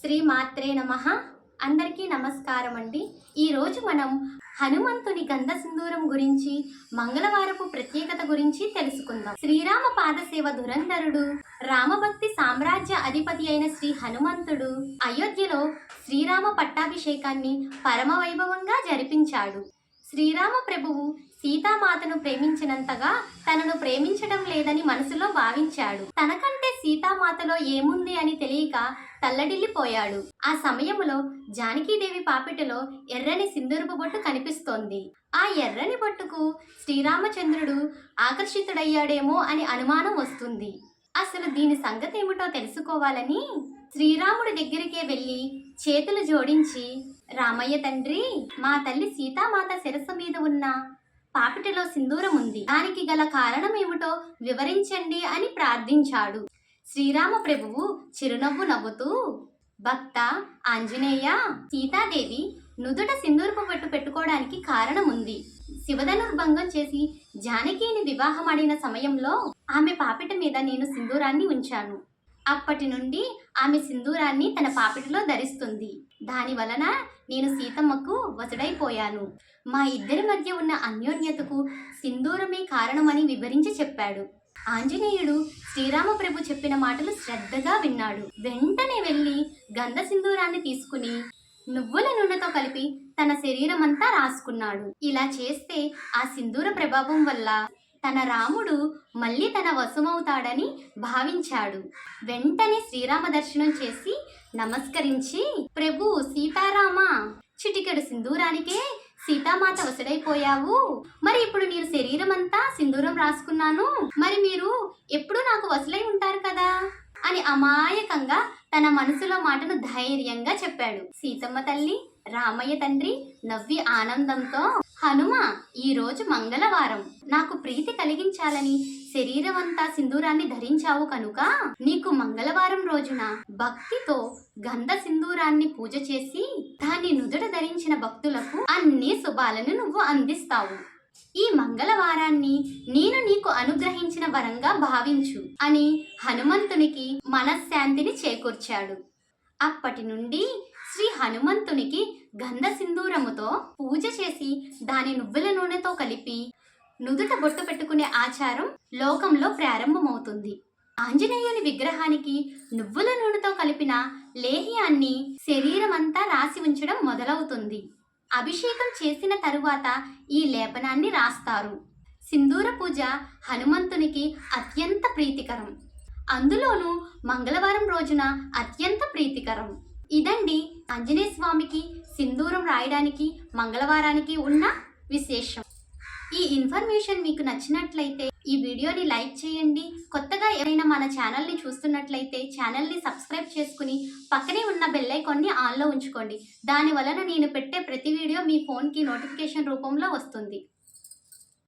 శ్రీ మాత్రే నమ. అందరికీ నమస్కారం అండి ఈరోజు మనం హనుమంతుని గంధ సింధూరం గురించి మంగళవారపు ప్రత్యేకత గురించి తెలుసుకుందాం. శ్రీరామ పాదసేవ ధురంధరుడు రామభక్తి సామ్రాజ్య అధిపతి అయిన శ్రీ హనుమంతుడు అయోధ్యలో శ్రీరామ పట్టాభిషేకాన్ని పరమవైభవంగా జరిపించాడు. శ్రీరామ ప్రభువు సీతామాతను ప్రేమించినంతగా తనను ప్రేమించడం లేదని మనసులో భావించాడు. తనకంటే సీతామాతలో ఏముంది అని తెలియక తల్లడిల్లిపోయాడు. ఆ సమయంలో జానకీదేవి పాపిటలో ఎర్రని సింధూరపు బొట్టు కనిపిస్తోంది. ఆ ఎర్రని బొట్టుకు శ్రీరామచంద్రుడు ఆకర్షితుడయ్యాడేమో అని అనుమానం వస్తుంది. అసలు దీని సంగతి ఏమిటో తెలుసుకోవాలని శ్రీరాముడి దగ్గరికే వెళ్ళి చేతులు జోడించి రామయ్య తండ్రి మా తల్లి సీతామాత శిరస్సు మీద ఉన్న పాపిటలో సింధూరం ఉంది దానికి గల కారణం ఏమిటో వివరించండి అని ప్రార్థించాడు. శ్రీరామ ప్రభువు చిరునవ్వు నవ్వుతూ భక్త ఆంజనేయ సీతాదేవి నుదుట సింధూరపు పెట్టు పెట్టుకోవడానికి కారణం ఉంది శివధనుర్భంగం చేసి జానకిని వివాహమాడిన సమయంలో ఆమె పాపిట మీద నేను సింధూరాన్ని ఉంచాను. అప్పటి నుండి ఆమె సింధూరాన్ని తన పాపిటలో ధరిస్తుంది. దాని వలన నేను సీతమ్మకు వసుడైపోయాను మా ఇద్దరి మధ్య ఉన్న అన్యోన్యతకు సింధూరమే కారణమని వివరించి చెప్పాడు. ఆంజనేయుడు శ్రీరామప్రభు చెప్పిన మాటలు శ్రద్ధగా విన్నాడు. వెంటనే వెళ్ళి గంధ సింధూరాన్ని తీసుకుని నువ్వుల నూనెతో కలిపి తన శరీరమంతా రాసుకున్నాడు. ఇలా చేస్తే ఆ సింధూర ప్రభావం వల్ల తన రాముడు మళ్ళీ తన వశమవుతాడని భావించాడు. వెంటనే శ్రీరామ దర్శనం చేసి నమస్కరించి ప్రభు సీతారామ చిటికెడు సింధూరానికే సీతామాత వసడైపోయావు మరి ఇప్పుడు నేను శరీరం అంతా సింధూరం రాసుకున్నాను. మరి మీరు ఎప్పుడు నాకు వసలై ఉంటారు కదా? అని అమాయకంగా తన మనసులో మాటను ధైర్యంగా చెప్పాడు. సీతమ్మ తల్లి రామయ్య తండ్రి నవ్వి ఆనందంతో హనుమ ఈరోజు మంగళవారం. నాకు ప్రీతి కలిగించాలని శరీరమంతా సింధూరాన్ని ధరించావు కనుక నీకు మంగళవారం రోజున భక్తితో గంధ సింధూరాన్ని పూజ చేసి దాన్ని నుదుట ధరించిన భక్తులకు అన్ని శుభాలను నువ్వు అందిస్తావు. ఈ మంగళవారాన్ని నేను నీకు అనుగ్రహించిన వరంగా భావించు అని హనుమంతునికి మనశ్శాంతిని చేకూర్చాడు. అప్పటి నుండి శ్రీ హనుమంతునికి గంధ సింధూరముతో పూజ చేసి దాని నువ్వుల నూనెతో కలిపి నుదుట బొట్టు పెట్టుకునే ఆచారం లోకంలో ప్రారంభమవుతుంది. ఆంజనేయుని విగ్రహానికి నువ్వుల నూనెతో కలిపిన లేహ్యాన్ని శరీరమంతా రాసి ఉంచడం మొదలవుతుంది. అభిషేకం చేసిన తరువాత ఈ లేపనాన్ని రాస్తారు. సింధూర పూజ హనుమంతునికి అత్యంత ప్రీతికరం. అందులోనూ మంగళవారం రోజున అత్యంత ప్రీతికరం. ఇదండి ఆంజనేయ స్వామికి సింధూరం రాయడానికి మంగళవారానికి ఉన్న విశేషం. ఈ ఇన్ఫర్మేషన్ మీకు నచ్చినట్లయితే ఈ వీడియోని లైక్ చేయండి. కొత్తగా ఎవరైనా మన ఛానల్ని చూస్తున్నట్లయితే ఛానల్ని సబ్స్క్రైబ్ చేసుకుని పక్కనే ఉన్న బెల్లైకాన్ని ఆన్లో ఉంచుకోండి. దాని వలన నేను పెట్టే ప్రతి వీడియో మీ ఫోన్కి నోటిఫికేషన్ రూపంలో వస్తుంది.